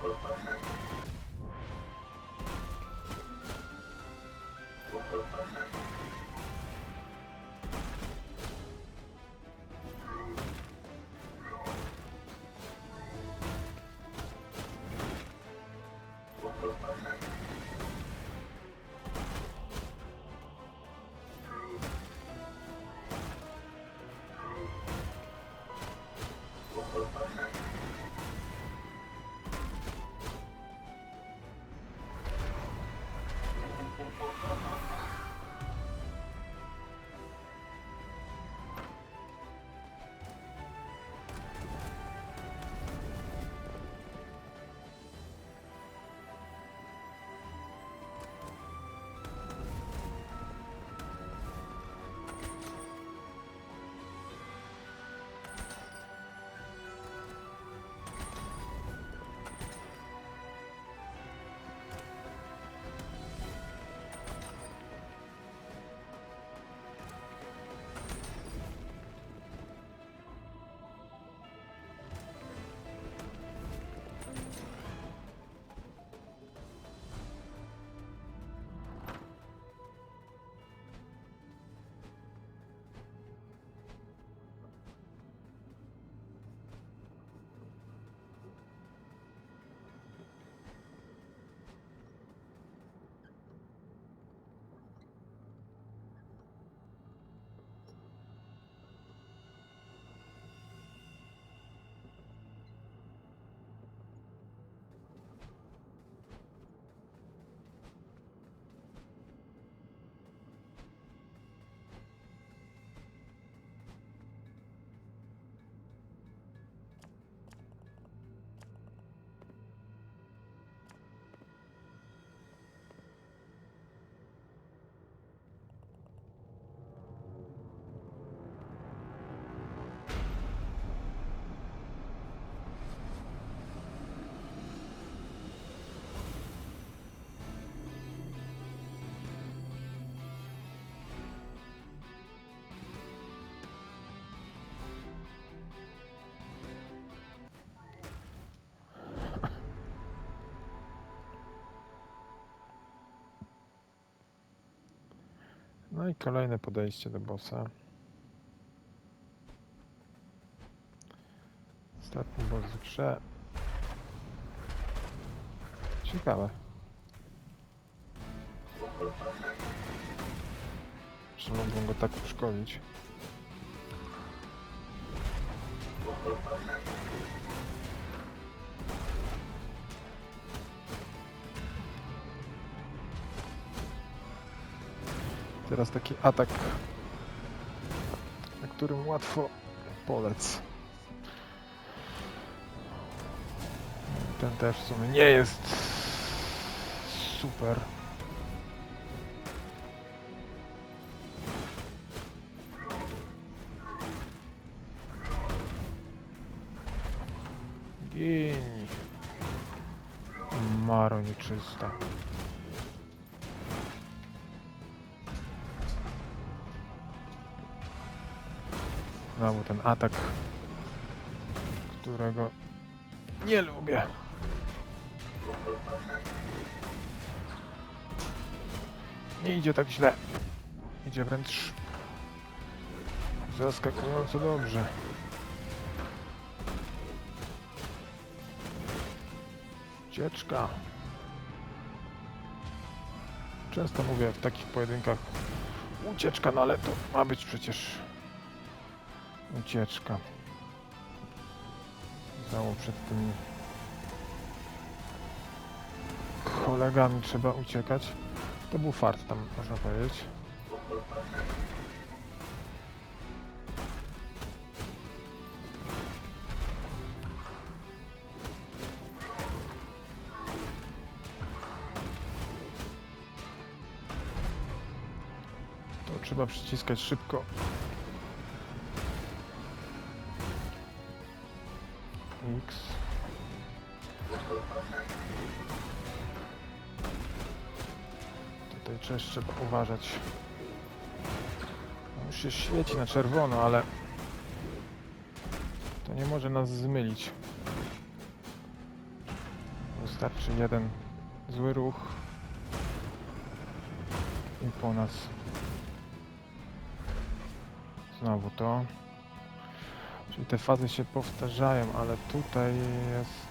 Thank you. No i kolejne podejście do bossa. Ostatni boss w grze. Ciekawe. Czy mógłbym go tak uszkolić? Teraz taki atak, na którym łatwo polec. Ten też w sumie nie jest super. Gini. Maro. Znowu ten atak, którego nie lubię. Nie idzie tak źle. Idzie wręcz zaskakująco dobrze. Ucieczka. Często mówię w takich pojedynkach ucieczka, no ale to ma być przecież ucieczka. Znowu przed tymi kolegami trzeba uciekać. To był fart tam, można powiedzieć. To trzeba przyciskać szybko. X. Tutaj też trzeba uważać. On już się świeci na czerwono, ale to nie może nas zmylić. Wystarczy jeden zły ruch I po nas znowu to. Te fazy się powtarzają, ale tutaj jest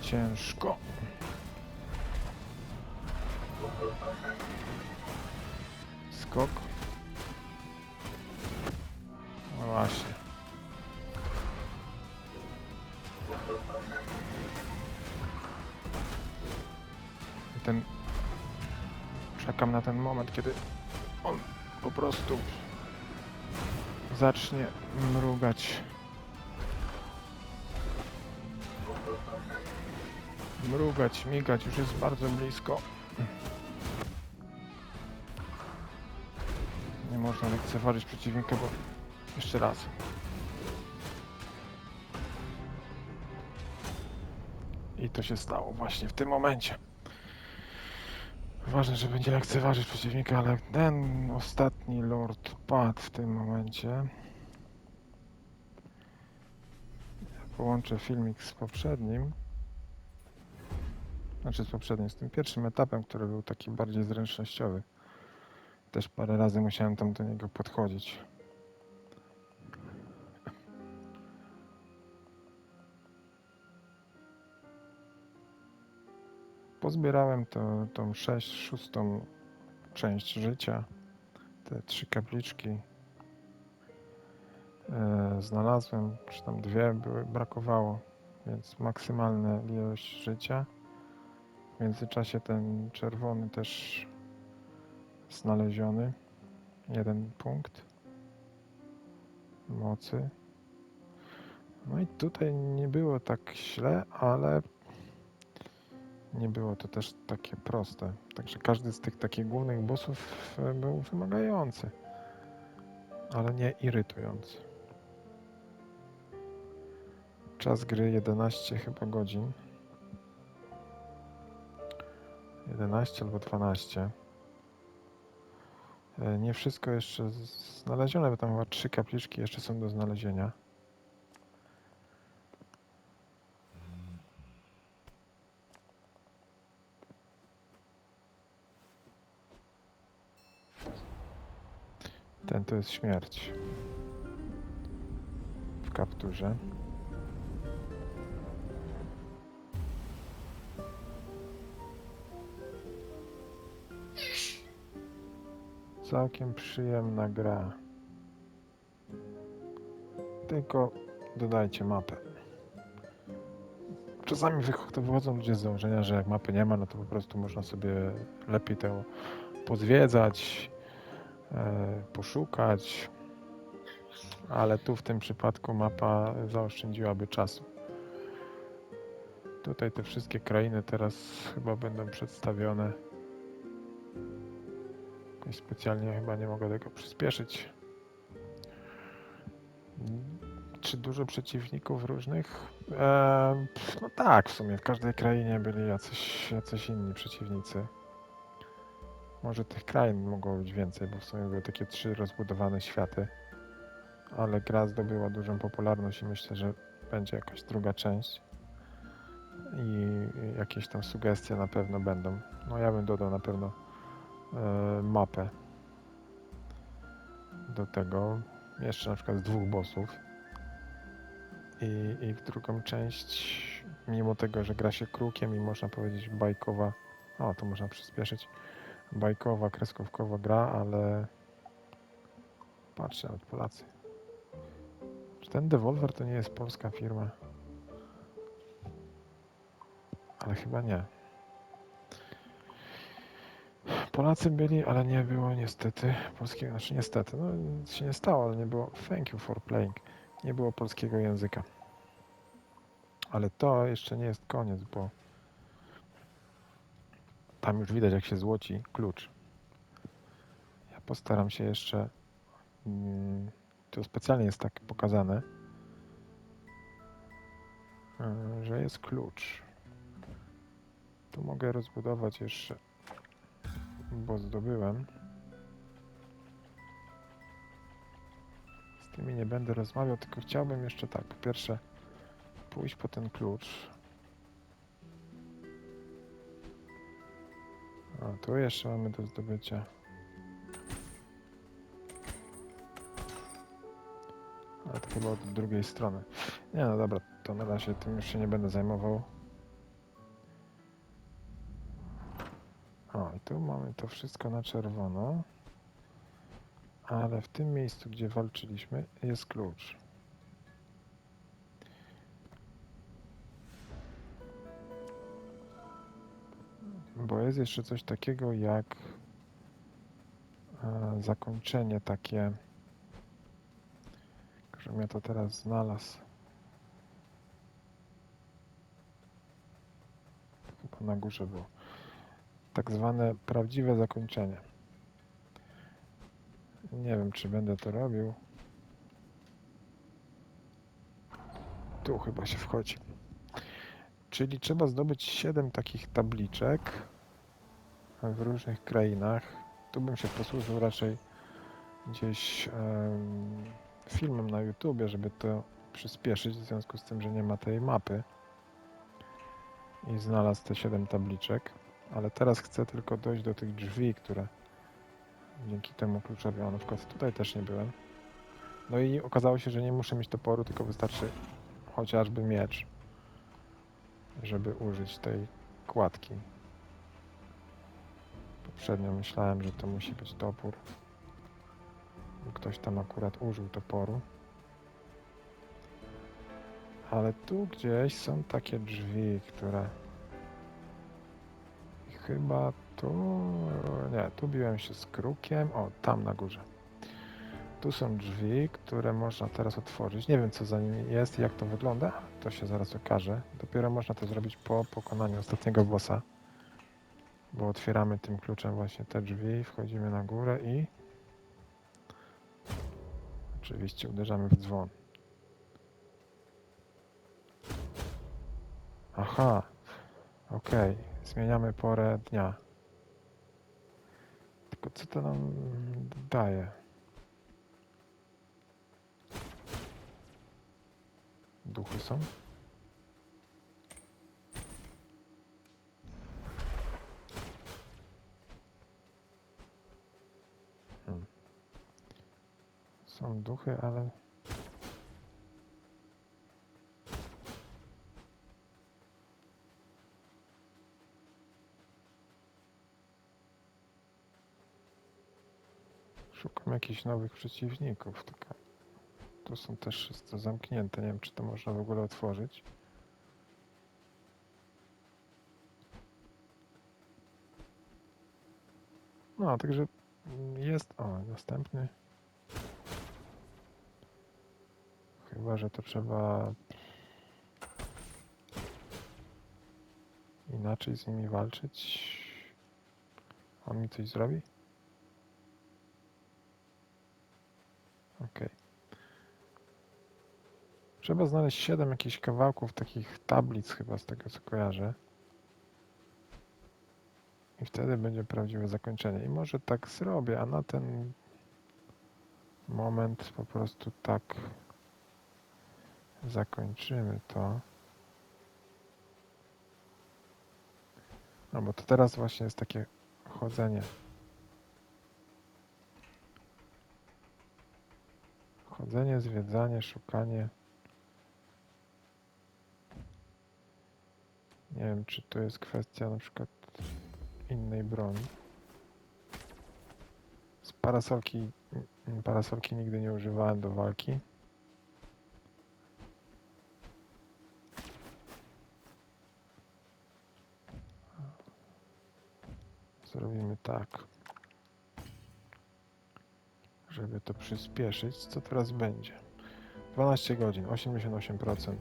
ciężko. Skok. No właśnie. Ten... Czekam na ten moment, kiedy on po prostu zacznie mrugać. Mrugać, migać, już jest bardzo blisko. Nie można lekceważyć przeciwnika, bo jeszcze raz. I to się stało właśnie w tym momencie. Ważne, że będzie lekceważyć przeciwnika, ale ten ostatni lord padł w tym momencie. Połączę filmik z poprzednim. Znaczy z poprzednim, z tym pierwszym etapem, który był taki bardziej zręcznościowy. Też parę razy musiałem tam do niego podchodzić. Pozbierałem to, tą 6, szóstą część życia. Te trzy kapliczki e, znalazłem, czy tam dwie były, brakowało, więc maksymalna ilość życia. W międzyczasie ten czerwony też znaleziony. Jeden punkt mocy. No i tutaj nie było tak źle, ale nie było to też takie proste. Także każdy z tych takich głównych bossów e, był wymagający, ale nie irytujący. Czas gry 11 chyba godzin. 11 albo 12. E, Nie wszystko jeszcze znalezione, bo tam chyba trzy kapliczki jeszcze są do znalezienia. Ten to jest śmierć. W kapturze. Całkiem przyjemna gra. Tylko dodajcie mapę. Czasami wychodzą ludzie z założenia, że jak mapy nie ma, no to po prostu można sobie lepiej to pozwiedzać, poszukać, ale tu w tym przypadku mapa zaoszczędziłaby czasu. Tutaj te wszystkie krainy teraz chyba będą przedstawione. Specjalnie chyba nie mogę tego przyspieszyć. Czy dużo przeciwników różnych? Eee, no tak, w sumie w każdej krainie byli jacyś, jacyś inni przeciwnicy. Może tych krain mogło być więcej, bo w sumie były takie trzy rozbudowane światy. Ale gra zdobyła dużą popularność i myślę, że będzie jakaś druga część. I jakieś tam sugestie na pewno będą. No ja bym dodał na pewno e, mapę do tego. Jeszcze na przykład z dwóch bossów. I, I w drugą część, mimo tego, że gra się krukiem i można powiedzieć bajkowa, o to można przyspieszyć, bajkowa, kreskówkowa gra, ale patrzcie, nawet Polacy. Czy ten Devolver to nie jest polska firma? Ale chyba nie. Polacy byli, ale nie było niestety polskiego, znaczy niestety, no nic się nie stało, ale nie było thank you for playing, nie było polskiego języka. Ale to jeszcze nie jest koniec, bo tam już widać jak się złoci klucz. Ja postaram się jeszcze, mm, to specjalnie jest tak pokazane, y, że jest klucz. Tu mogę rozbudować jeszcze bo zdobyłem. Z tymi nie będę rozmawiał, tylko chciałbym jeszcze tak, po pierwsze pójść po ten klucz. A tu jeszcze mamy do zdobycia. Ale to chyba od drugiej strony. Nie no dobra, to na razie tym już się nie będę zajmował. O, i tu mamy to wszystko na czerwono. Ale w tym miejscu, gdzie walczyliśmy, jest klucz. Jest jeszcze coś takiego jak e, zakończenie takie, żebym ja to teraz znalazł. Chyba na górze było. Tak zwane prawdziwe zakończenie. Nie wiem, czy będę to robił. Tu chyba się wchodzi. Czyli trzeba zdobyć 7 takich tabliczek w różnych krainach. Tu bym się posłużył raczej gdzieś em, filmem na YouTubie, żeby to przyspieszyć, w związku z tym, że nie ma tej mapy. I znalazł te 7 tabliczek. Ale teraz chcę tylko dojść do tych drzwi, które dzięki temu kluczowi, a na przykład tutaj też nie byłem. No i okazało się, że nie muszę mieć toporu, tylko wystarczy chociażby miecz, żeby użyć tej kładki. Poprzednio myślałem, że to musi być topór. Ktoś tam akurat użył toporu. Ale tu gdzieś są takie drzwi, które chyba tu... Nie, tu biłem się z krukiem. O, tam na górze. Tu są drzwi, które można teraz otworzyć. Nie wiem, co za nimi jest i jak to wygląda. To się zaraz okaże. Dopiero można to zrobić po pokonaniu ostatniego bossa. Bo otwieramy tym kluczem właśnie te drzwi, wchodzimy na górę i... Oczywiście uderzamy w dzwon. Aha, okej. Zmieniamy porę dnia. Tylko co to nam daje? Duchy są? Duchy, ale... Szukam jakichś nowych przeciwników, tylko tu są też to zamknięte. Nie wiem, czy to można w ogóle otworzyć. No, także jest. O, następny. Chyba, że to trzeba inaczej z nimi walczyć. On mi coś zrobi? Okej. Trzeba znaleźć 7 jakichś kawałków takich tablic chyba z tego co kojarzę. I wtedy będzie prawdziwe zakończenie. I może tak zrobię, a na ten moment po prostu tak zakończymy to. No bo to teraz właśnie jest takie chodzenie. Chodzenie, zwiedzanie, szukanie. Nie wiem, czy to jest kwestia na przykład innej broni. Z parasolki, parasolki nigdy nie używałem do walki. Zrobimy tak. Żeby to przyspieszyć, co teraz będzie? 12 godzin, 88%.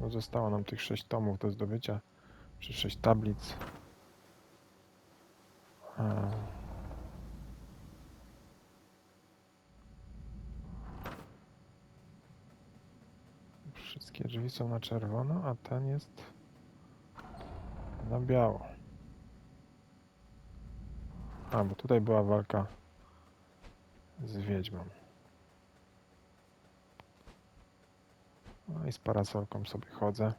No zostało nam tych 6 tomów do zdobycia, czy 6 tablic. A. Wszystkie drzwi są na czerwono, a ten jest na biało. A, bo tutaj była walka z wiedźmą. No i z parasolką sobie chodzę.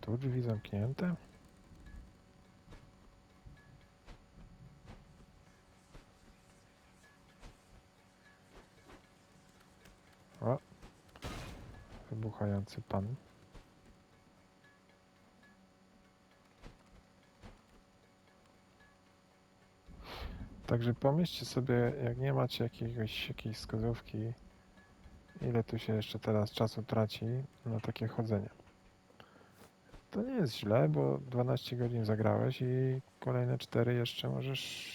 Tu drzwi zamknięte? Wybuchający pan. Także pomyślcie sobie, jak nie macie jakiegoś, jakiejś wskazówki, ile tu się jeszcze teraz czasu traci na takie chodzenie. To nie jest źle, bo 12 godzin zagrałeś i kolejne 4 jeszcze możesz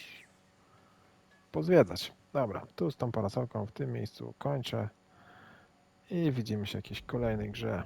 pozwiedzać. Dobra, tu z tą parasolką w tym miejscu kończę i widzimy się w jakiejś kolejnej grze.